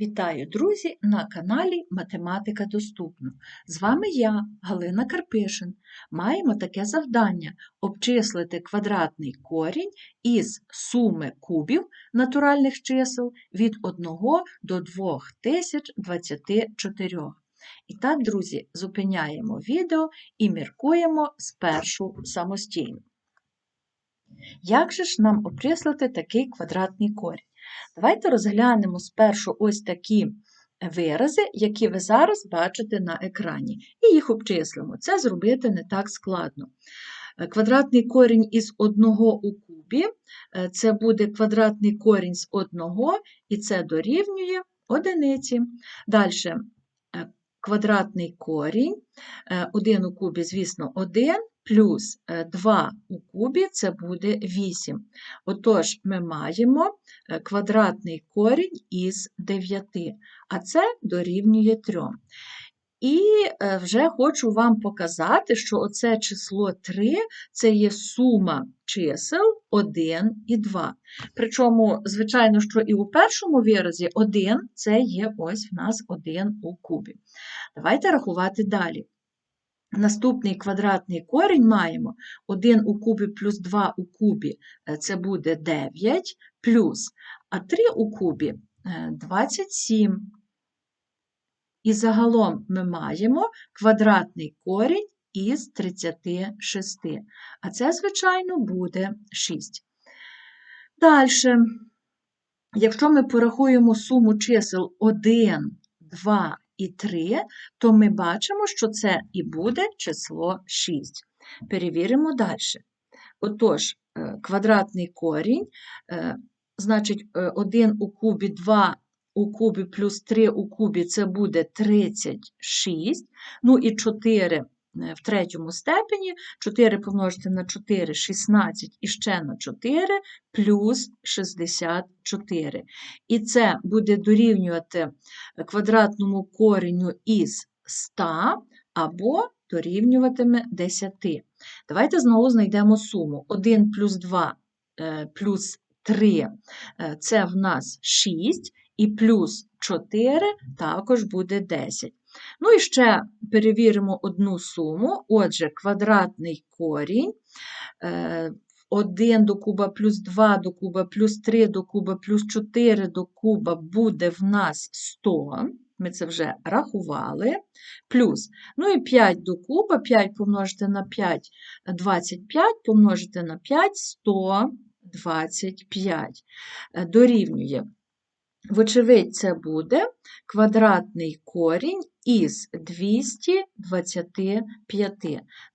Вітаю, друзі, на каналі Математика Доступна. З вами я, Галина Карпишин. Маємо таке завдання обчислити квадратний корінь із суми кубів натуральних чисел від 1 до 2024. І так, друзі, зупиняємо відео і міркуємо спершу самостійно. Як же ж нам обчислити такий квадратний корінь? Давайте розглянемо спершу ось такі вирази, які ви зараз бачите на екрані, і їх обчислимо. Це зробити не так складно. Е, Квадратний корінь із одного у кубі, е, це буде квадратний корінь з одного, і це дорівнює одиниці. Далі квадратний корінь, 1 у кубі, звісно, 1, плюс 2 у кубі це буде 8. Отож, ми маємо е, квадратний корінь із 9, а це дорівнює 3. І е, вже хочу вам показати, що оце число 3 це є сума чисел 1 і 2. Причому, звичайно, що і у першому виразі 1 це є ось в нас 1 у кубі. Давайте рахувати далі. Наступний квадратний корінь маємо 1 у кубі плюс 2 у кубі е, це буде 9 плюс, а 3 у кубі 27. І загалом ми маємо квадратний корінь із 36. А це, звичайно, буде 6. Далі, якщо ми порахуємо суму чисел 1, 2 і 3, то ми бачимо, що це і буде число 6. Перевіримо далі. Отож, е, квадратний корінь, е, значить, 1 у кубі 2 у кубі плюс 3 у кубі це буде 36. Ну і 4 е, в третьому степені, 4 помножити на 4 16 і ще на 4 плюс 64. І це буде дорівнювати квадратному кореню із 100 або дорівнюватиме 10. Давайте знову знайдемо суму. 1 плюс 2 е, плюс 3 е, це в нас 6 і плюс 4 також буде 10. Ну і ще перевіримо одну суму. Отже, квадратний корінь. 1 е, до куба плюс 2 до куба плюс 3 до куба плюс 4 до куба буде в нас 100. Ми це вже рахували. Плюс. Ну і 5 до куба, 5 помножити на 5 25, помножити на 5 125. Е, дорівнює Вочевидь, це буде квадратний корінь із 225.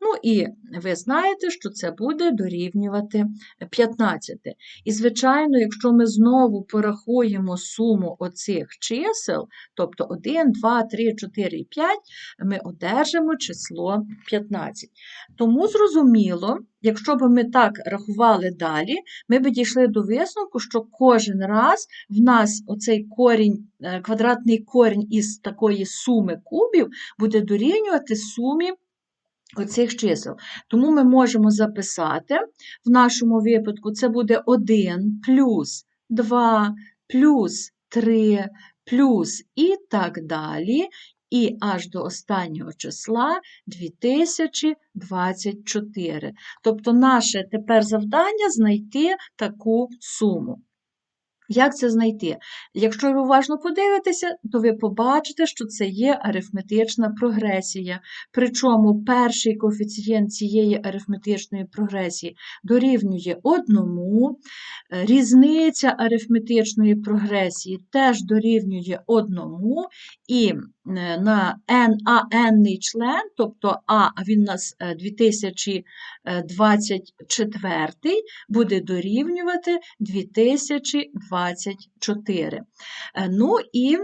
Ну і ви знаєте, що це буде дорівнювати 15. І, звичайно, якщо ми знову порахуємо суму оцих чисел, тобто 1, 2, 3, 4 5, ми одержимо число 15. Тому зрозуміло, якщо б ми так рахували далі, ми б дійшли до висновку, що кожен раз в нас оцей корінь, квадратний корінь із такої суми кубів буде дорівнювати сумі оцих чисел. Тому ми можемо записати в нашому випадку це буде 1 плюс 2 плюс 3 плюс і так далі і аж до останнього числа 2024. Тобто наше тепер завдання знайти таку суму. Як це знайти? Якщо ви уважно подивитеся, то ви побачите, що це є арифметична прогресія. Причому перший коефіцієнт цієї арифметичної прогресії дорівнює одному, різниця арифметичної прогресії теж дорівнює одному, і е, на n, а n член, тобто А він у нас 2024, буде дорівнювати 2024. 24. Е, ну і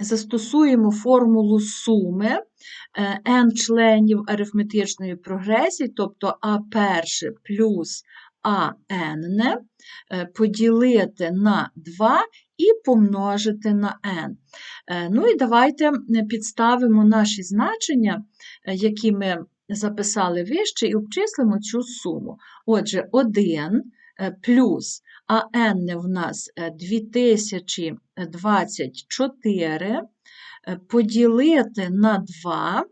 застосуємо формулу суми е, n членів арифметичної прогресії, тобто А перше плюс АН е, поділити на 2 і помножити на n. Ну і давайте підставимо наші значення, які ми записали вище, і обчислимо цю суму. Отже, 1 е, плюс АН в нас е, 2024 е, поділити на 2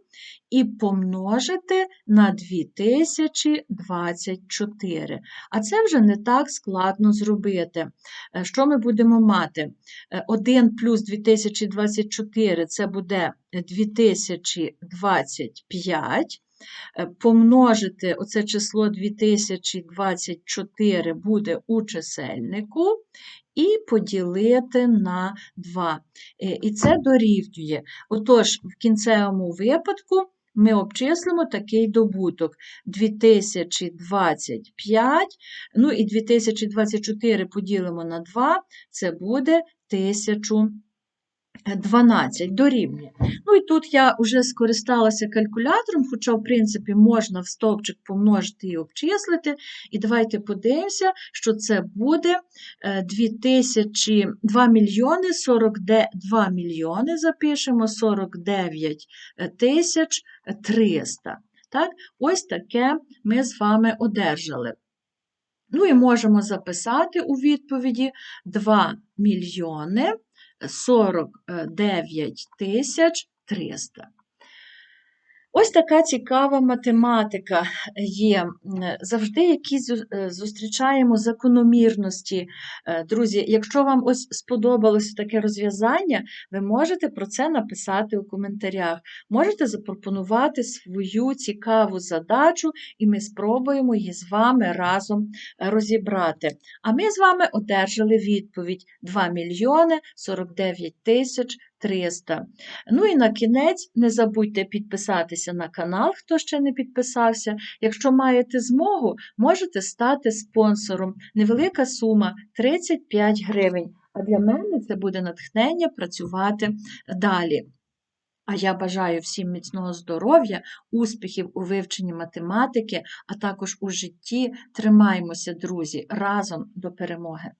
і помножити на 2024. А це вже не так складно зробити. Е, Що ми будемо мати? Е, 1 плюс 2024 це буде 2025. Е, Помножити оце число 2024 буде у чисельнику і поділити на 2. Е, І це дорівнює. Отож, в кінцевому випадку ми обчислимо такий добуток 2025, ну і 2024 поділимо на 2, це буде 1012 дорівнює. Ну і тут я вже скористалася калькулятором, хоча, в принципі, можна в стовпчик помножити і обчислити. І давайте подивимося, що це буде е, 2000, 2 мільйони 42 мільйони, запишемо 49 тисяч 300. Так? Ось таке ми з вами одержали. Ну і можемо записати у відповіді 2 мільйони 49 тисяч 300. Ось така цікава математика є. Завжди якісь е, зустрічаємо закономірності. Е, Друзі, якщо вам ось сподобалося таке розв'язання, ви можете про це написати у коментарях. Можете запропонувати свою цікаву задачу, і ми спробуємо її з вами разом розібрати. А ми з вами одержали відповідь 2 мільйони 49 тисяч 300. Ну і на кінець не забудьте підписатися на канал, хто ще не підписався. Якщо маєте змогу, можете стати спонсором. Невелика сума 35 гривень. А для мене це буде натхнення працювати далі. А я бажаю всім міцного здоров'я, успіхів у вивченні математики, а також у житті. Тримаймося, друзі, разом до перемоги!